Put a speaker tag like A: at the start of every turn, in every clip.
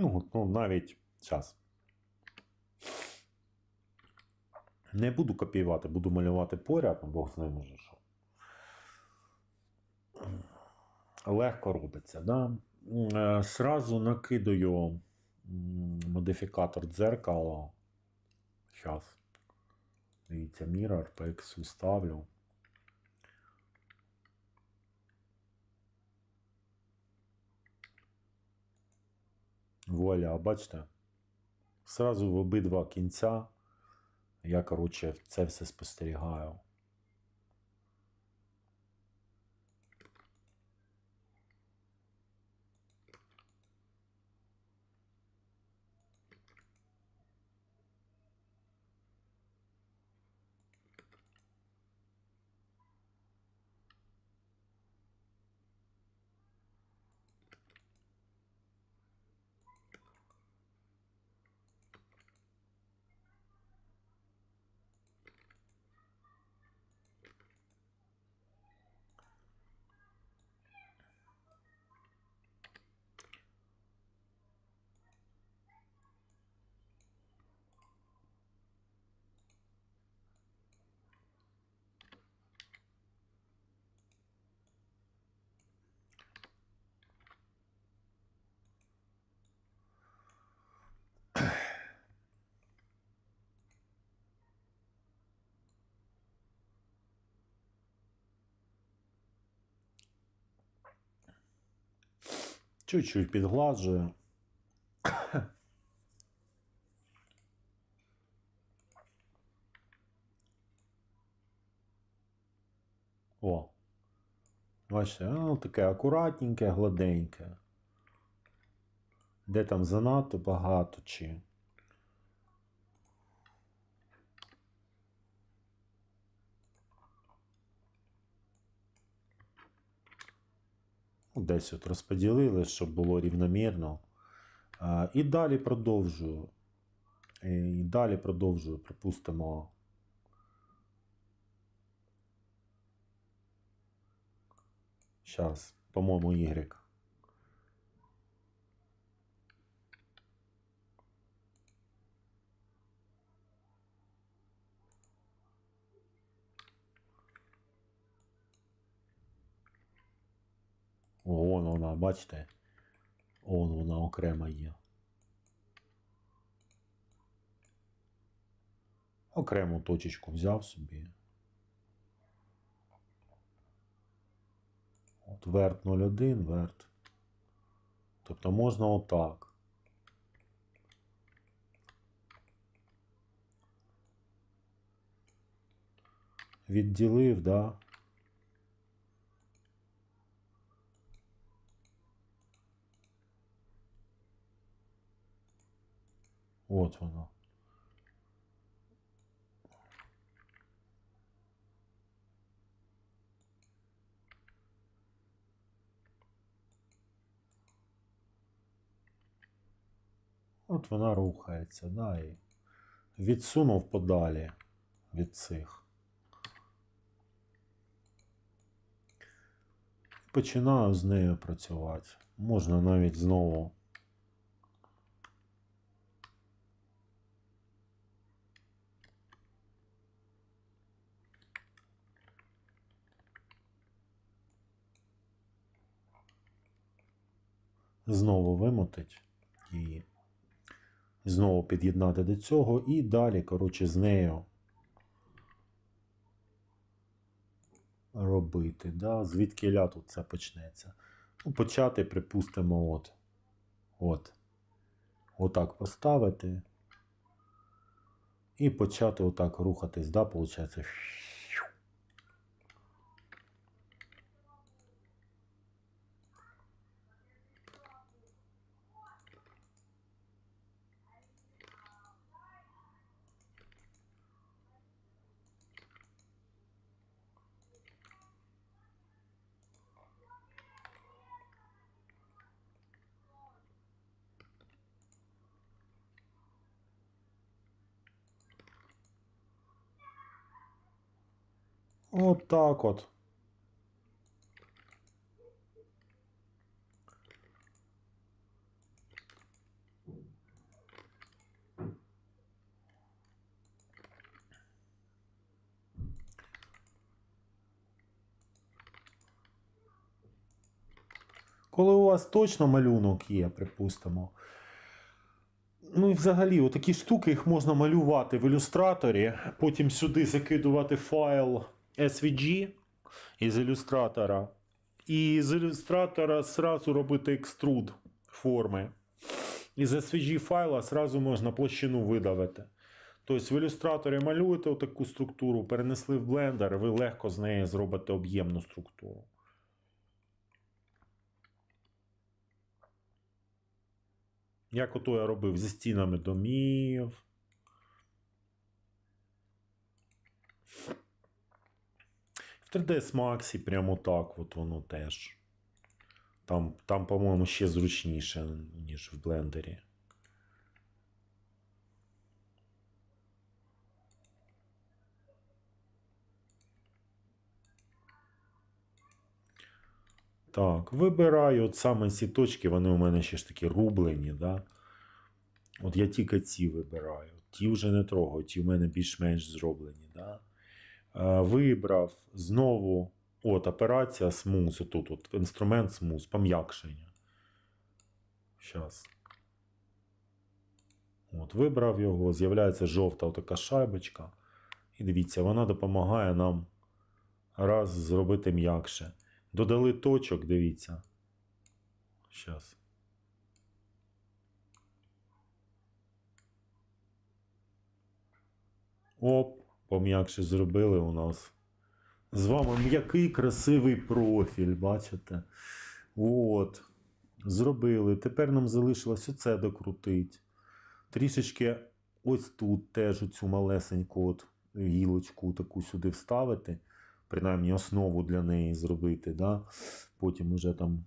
A: Ну, ну навіть час. Не буду копіювати, буду малювати поряд, Бог з ним уже що. Легко робиться, да? Е, Сразу накидаю модифікатор дзеркала. Зараз. Дивіться, Mirror, PX ставлю. Вуаля, бачите? Сразу в обидва кінця я, коротше, це все спостерігаю. Чуть-чуть підгладжую. О. Бачите, воно таке акуратненьке, гладеньке. Де там занадто багато чи. Десь от розподілили, щоб було рівномірно. І далі продовжую. І далі продовжую, припустимо. Зараз, по-моєму, Y. О, вон вона, бачите? Вон вона окрема є. Окрему точечку взяв собі. От верт 01, верт. Тобто можна отак. Відділив, да. От воно. От вона рухається, да, і відсунув подалі від цих. Починаю з нею працювати. Можна навіть знову знову вимотить її, знову під'єднати до цього і далі, коротше, з нею робити. Да? Звідки ля тут це почнеться? Ну, почати, припустимо, от. От. Отак поставити. І почати отак рухатись, да, виходить. От так от. Коли у вас точно малюнок є, припустимо. Ну і взагалі, отакі штуки їх можна малювати в ілюстраторі, потім сюди закидувати файл SVG із ілюстратора. І з ілюстратора зразу робити екструд форми. Із SVG файла зразу можна площину видавити. Тобто в ілюстраторі малюєте таку структуру, перенесли в блендер, ви легко з неї зробите об'ємну структуру. Як ото я робив зі стінами домів. В 3ds Max прямо так от воно теж. Там, там по-моєму, ще зручніше, ніж в блендері. Так, вибираю от саме ці точки, вони у мене ще ж такі рублені, да? От я тільки ці вибираю. Ті вже не трогаю, ті в мене більш-менш зроблені. Да? Е, вибрав знову от операція смуз, тут от інструмент смуз, пом'якшення. Щас. От, вибрав його, з'являється жовта така шайбочка. І дивіться, вона допомагає нам раз зробити м'якше. Додали точок, дивіться. Щас. Оп, пом'якше зробили у нас. З вами м'який красивий профіль, бачите? От. Зробили. Тепер нам залишилось оце докрутити. Трішечки ось тут теж оцю малесеньку от гілочку таку сюди вставити. Принаймні основу для неї зробити. Да? Потім уже там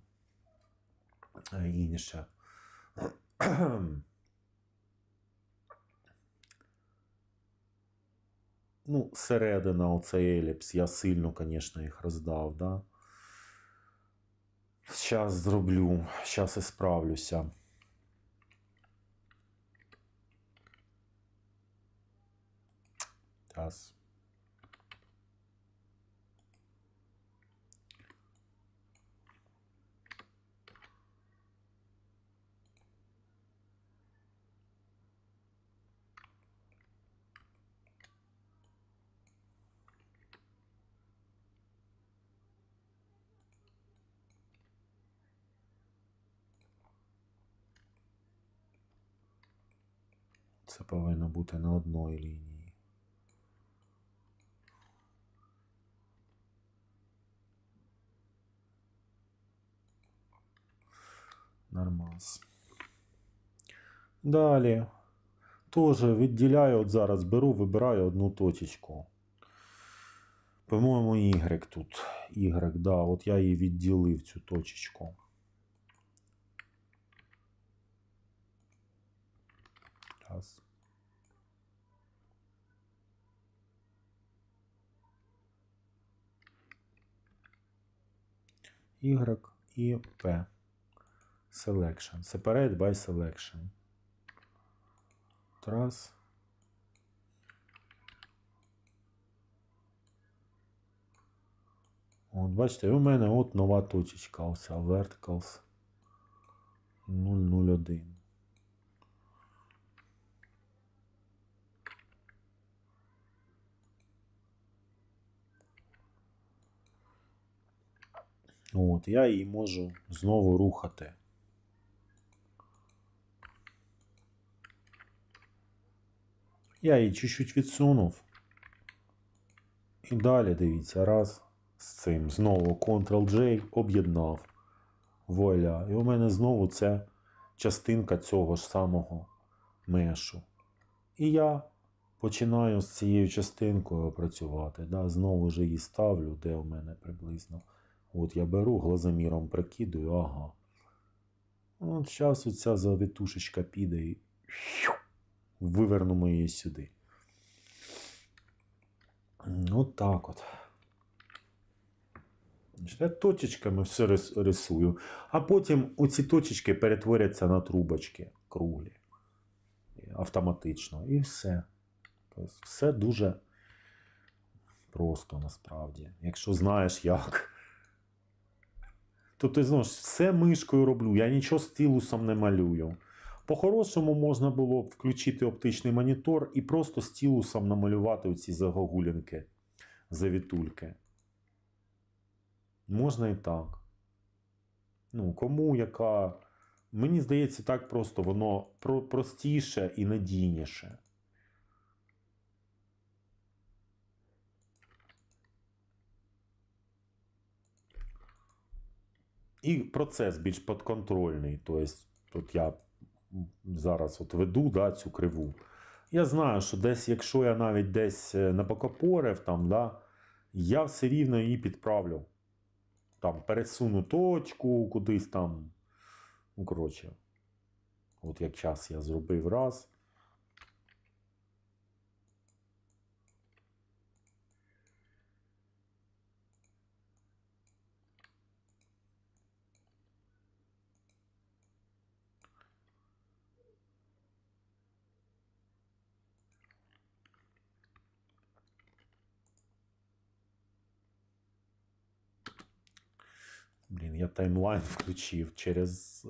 A: е, інше. Ну, середина, оцей еліпс, я сильно, звісно, їх роздав, да. Зараз зроблю, зараз і справлюся. Зараз. Це повинно бути на одній лінії. Нормас. Далі. Теж відділяю, от зараз беру, вибираю одну точечку. По-моєму, Y тут. Y, да, от я її відділив цю точечку. Раз. Y і P. Selection. Separate by selection. Trans. От, бачите, у мене от нова точечка. Ось verticals 001. От, я її можу знову рухати. Я її чуть-чуть відсунув. І далі дивіться, раз з цим знову Ctrl-J об'єднав. Вуаля. І у мене знову це частинка цього ж самого мешу. І я починаю з цією частинкою працювати. Да? Знову ж її ставлю, де у мене приблизно. От я беру, глазоміром прикидую, ага. От зараз оця завітушечка піде і вивернемо її сюди. От так от. Я точечками все рисую. А потім оці точечки перетворяться на трубочки круглі. Автоматично. І все. Тобто все дуже просто насправді. Якщо знаєш як. Тобто, знову ж, все мишкою роблю, я нічого стилусом не малюю. По-хорошому можна було б включити оптичний монітор і просто стилусом намалювати оці загогулянки, завітульки. Можна і так. Ну, кому яка. Мені здається, так просто воно простіше і надійніше. І процес більш підконтрольний. Тобто, тут я зараз от веду да, цю криву. Я знаю, що десь, якщо я навіть десь е, напокопорив, там, да, я все рівно її підправлю. Там, пересуну точку кудись там. Ну, коротше, от як час я зробив раз. Блін, я таймлайн включив через. е,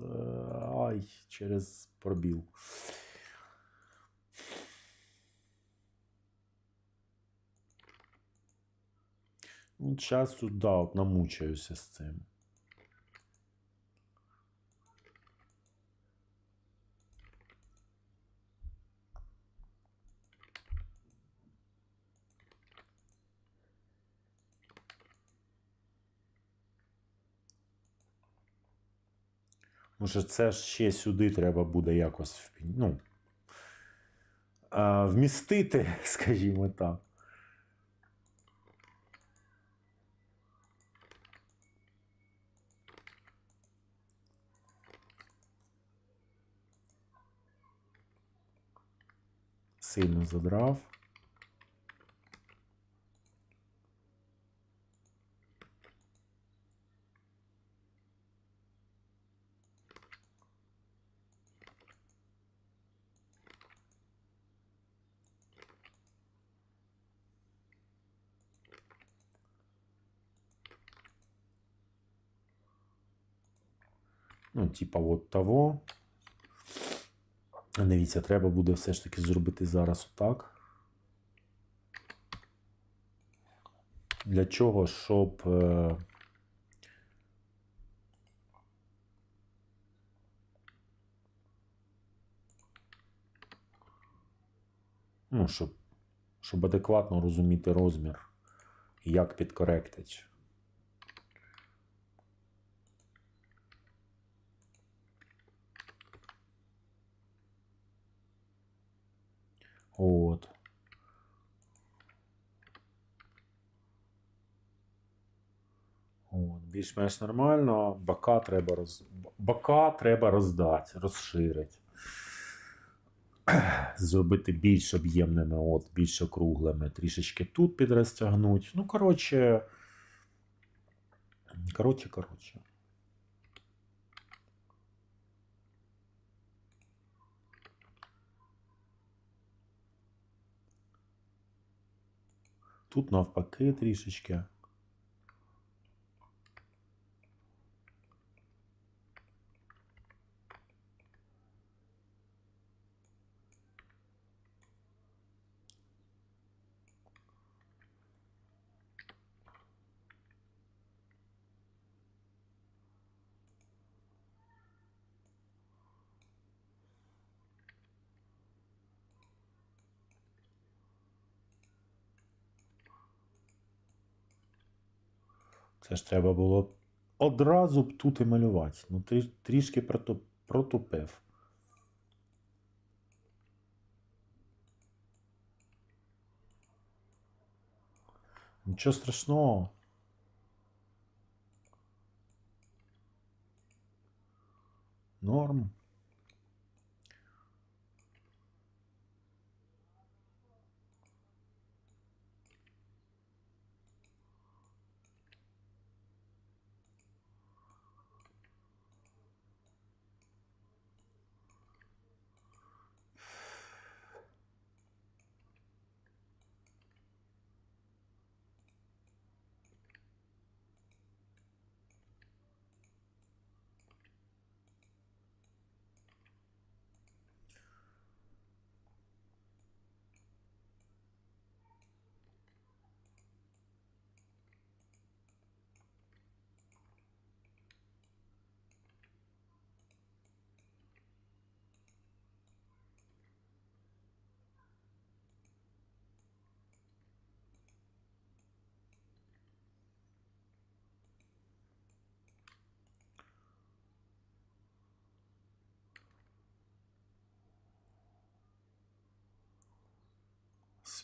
A: Ай, через пробіл. Ну, часу, да, от намучаюся з цим. Може, це ще сюди треба буде якось ну, вмістити, скажімо так. Сильно задрав. Ну, типа от того. Дивіться, треба буде все ж таки зробити зараз отак. Для чого? Щоб. Е... Ну, щоб, щоб адекватно розуміти розмір як підкоректити. От. От, більш-менш нормально. Бока треба роз... Бока треба роздати, розширити. Зробити більш об'ємними, от, більш округлими, трішечки тут підрозтягнути. Ну, коротше. Коротше, коротше. Тут навпаки трішечки. Це ж треба було одразу б тут і малювати. Ну, трі- трішки протупив. Нічого страшного. Норм.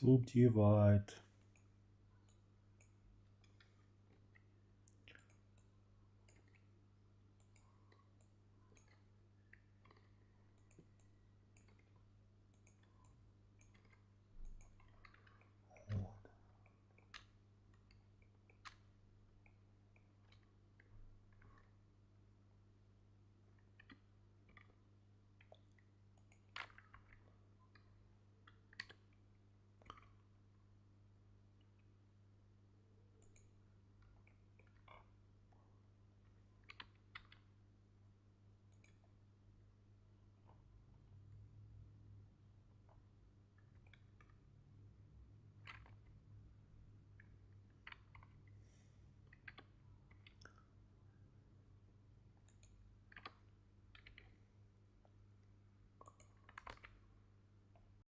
A: Subdivide.